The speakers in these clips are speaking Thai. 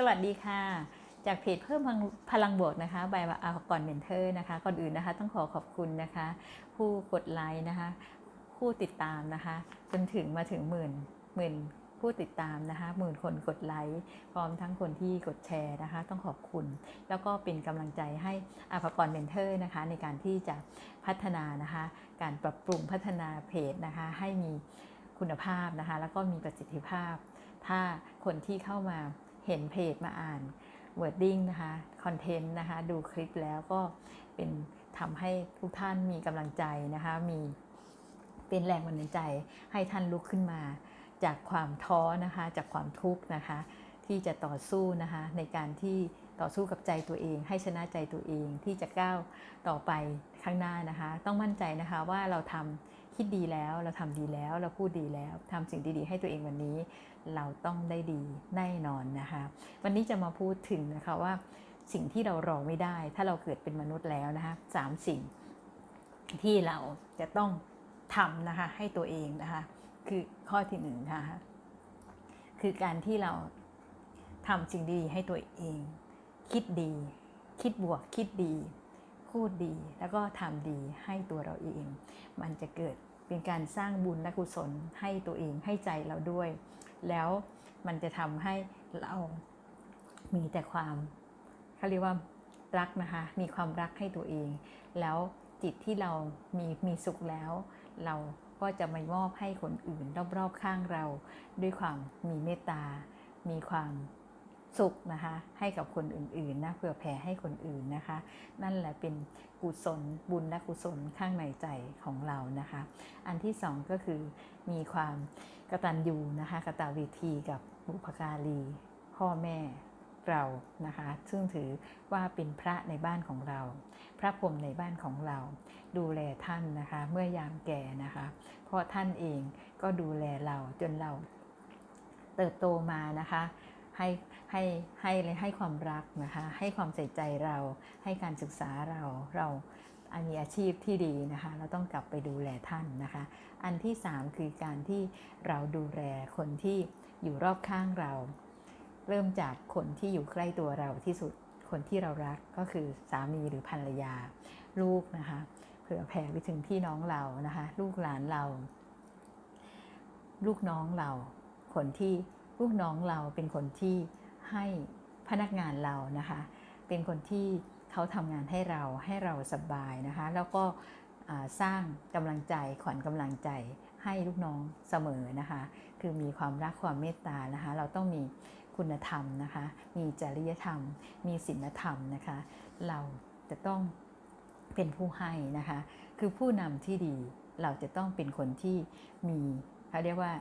สวัสดีค่ะ จากเพจเพิ่มพลังบวกนะคะบายอาก่อนเมนเทอร์นะคะ ก่อนอื่นนะคะ ต้องขอขอบคุณนะคะ ผู้กดไลค์นะคะ ผู้ติดตามนะคะ จนถึงมาถึงหมื่นหมื่นผู้ติดตามนะคะหมื่นคนกดไลค์พร้อมทั้งคนที่กดแชร์นะคะ ต้องขอบคุณ แล้วก็เป็นกำลังใจให้อาภกรเมนเทอร์นะคะ ในการที่จะพัฒนานะคะ การปรับปรุงพัฒนาเพจนะคะ ให้มีคุณภาพนะคะ แล้วก็มีประสิทธิภาพ ถ้าคนที่เข้ามา เห็นเพจมาอ่าน wording นะคะคอนเทนต์นะคะดูคลิปแล้วก็เป็นทำให้ทุกท่านมีกำลังใจนะคะมีเป็นแรงบันดาลใจให้ท่านลุกขึ้นมา จากความท้อนะคะจากความทุกข์นะคะที่จะต่อสู้นะคะในการที่ต่อสู้กับใจตัวเอง ให้ชนะใจตัวเองที่จะก้าวต่อไปข้างหน้านะคะ ต้องมั่นใจนะคะว่าเราทำ คิดดีแล้วเราทำดีแล้วเราพูดดีแล้วทำสิ่งดีๆ ให้ตัวเองวันนี้ เราต้องได้ดีแน่นอนนะคะ วันนี้จะมาพูดถึงนะคะว่าสิ่งที่เรารอไม่ได้ ถ้าเราเกิดเป็นมนุษย์แล้วนะคะสามสิ่งที่เราจะต้องทำนะคะให้ตัวเองนะคะคือข้อที่หนึ่งนะคะคือการที่เราทำสิ่งดีให้ตัวเอง คิดดี คิดบวกคิดดี พูดดีแล้วก็ทำดีให้ตัวเราเอง มันจะเกิด เป็นการสร้างบุญและกุศลให้ตัวเองให้ใจเราด้วย แล้วมันจะทำให้เรามีแต่ความเขาเรียกว่ารักนะคะ มีความรักให้ตัวเอง แล้วจิตที่เรามีมีสุขแล้ว เราก็จะมามอบให้คนอื่นรอบๆข้างเรา ด้วยความมีเมตตา มีความ สุขนะคะให้กับคนอื่นๆนะเผื่อแผ่ให้คนอื่นนะคะ นั่นแหละเป็นกุศลบุญและกุศลข้างในใจของเรานะคะ อันที่สองก็คือมีความกตัญญูนะคะกตเวทีกับบุพการีพ่อแม่เรานะคะ ซึ่งถือว่าเป็นพระในบ้านของเรา พระพรหมในบ้านของเรา ดูแลท่านนะคะ เมื่อยามแก่นะคะ เพราะท่านเองก็ดูแลเราจนเราเติบโตมานะคะ ให้ให้ให้เลยให้ความรักนะคะ ให้ความใส่ใจเรา ให้การศึกษาเรา เรามีอาชีพที่ดีนะคะ เราต้องกลับไปดูแลท่านนะคะ อันที่ 3 คือการที่เราดูแลคนที่อยู่รอบข้างเรา เริ่มจากคนที่อยู่ใกล้ตัวเราที่สุด คนที่เรารักก็คือสามีหรือภรรยา ลูกนะคะ เผื่อแผ่ไปถึงพี่น้องเรานะคะ ลูกหลานเรา ลูกน้องเรา คนที่ ลูกน้องเราเป็นคนที่ให้พนักงานเรานะคะ เป็นคนที่เขาทำงานให้เราให้เราสบายนะคะ แล้วก็สร้างกำลังใจขวัญกำลังใจให้ลูกน้องเสมอนะคะ คือมีความรักความเมตตานะคะ เราต้องมีคุณธรรมนะคะ มีจริยธรรม มีศีลธรรมนะคะ เราจะต้องเป็นผู้ให้นะคะ คือผู้นำที่ดีเราจะต้องเป็นคนที่มีเขาเรียกว่า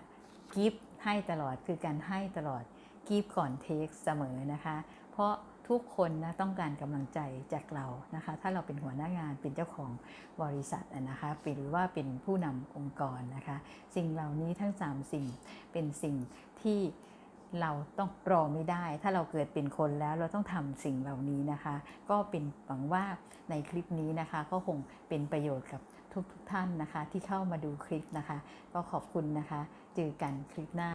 กิฟ ให้ตลอดคือการให้ตลอดกีบก่อนเทคเสมอนะคะ เพราะทุกคนนะต้องการกำลังใจจากเรานะคะ ถ้าเราเป็นหัวหน้างานเป็นเจ้าของบริษัทนะคะหรือว่าเป็นผู้นำองค์กรนะคะ สิ่งเหล่านี้ทั้ง 3 สิ่งเป็นสิ่งที่เราต้องรอไม่ได้ ถ้าเราเกิดเป็นคนแล้วเราต้องทำสิ่งเหล่านี้นะคะ ก็เป็นหวังว่าในคลิปนี้นะคะ ก็คงเป็นประโยชน์กับทุกๆทท่านนะคะ ที่เข้ามาดูคลิปนะคะ ก็ขอบคุณนะคะ เจอกันคลิปหน้า